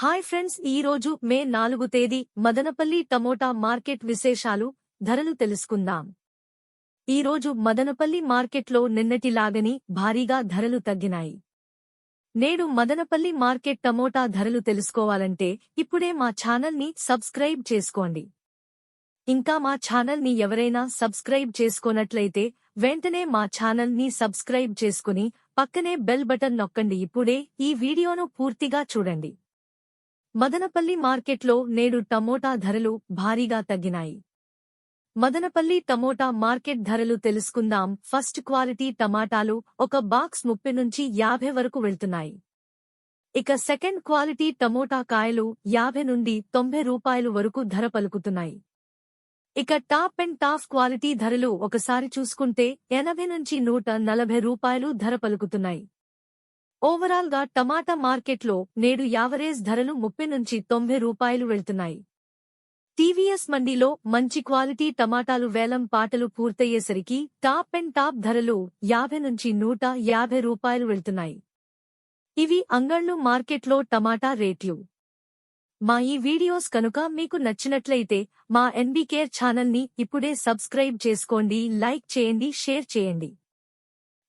Hi friends ఈ రోజు మే నాలుగు తేదీ మదనపల్లి టమోటా మార్కెట్ విశేషాలు ధరలు తెలుసుకుందాం. ఈ రోజు మదనపల్లి మార్కెట్లో నిన్నటిలాగని భారీగా ధరలు తగ్గినాయి. నేడు మదనపల్లి మార్కెట్ టమోటా ధరలు తెలుసుకోవాలంటే ఇప్పుడే మా ఛానల్ని సబ్స్క్రైబ్ చేసుకోండి. ఇంకా మా ఛానల్ని ఎవరైనా సబ్స్క్రైబ్ చేసుకోనట్లయితే వెంటనే మా ఛానల్ని సబ్స్క్రైబ్ చేసుకుని పక్కనే బెల్ బటన్ నొక్కండి. ఇప్పుడే ఈ వీడియోను పూర్తిగా చూడండి. మదనపల్లి మార్కెట్లో నేడు టమోటా ధరలు భారీగా తగ్గినాయి. మదనపల్లి టమోటా మార్కెట్ ధరలు తెలుసుకుందాం. ఫస్ట్ క్వాలిటీ టమాటాలు ఒక బాక్స్ ముప్పై నుంచి యాభై వరకు వెళ్తున్నాయి. ఇక సెకండ్ క్వాలిటీ టమోటా కాయలు యాభై నుండి తొంభై రూపాయలు వరకు ధర పలుకుతున్నాయి. ఇక టాప్ అండ్ టాప్ క్వాలిటీ ధరలు ఒకసారి చూసుకుంటే ఎనభై నుంచి నూట నలభై రూపాయలు ధర పలుకుతున్నాయి. ఓవరాల్గా టమాటా మార్కెట్లో నేడు యావరేజ్ ధరలు ముప్పై నుంచి తొంభై రూపాయలు వెళ్తున్నాయి. టీవీఎస్ మండీలో మంచి క్వాలిటీ టమాటాలు వేలం పాటలు పూర్తయ్యేసరికి టాప్ అండ్ టాప్ ధరలు యాభై నుంచి నూట యాభై రూపాయలు వెళ్తున్నాయి. ఇవి అంగళ్ళు మార్కెట్లో టమాటా రేట్లు. మా ఈ వీడియోస్ కనుక మీకు నచ్చినట్లయితే మా ఎన్బీకేర్ ఛానల్ని ఇప్పుడే సబ్స్క్రైబ్ చేసుకోండి లైక్ చేయండి షేర్ చేయండి.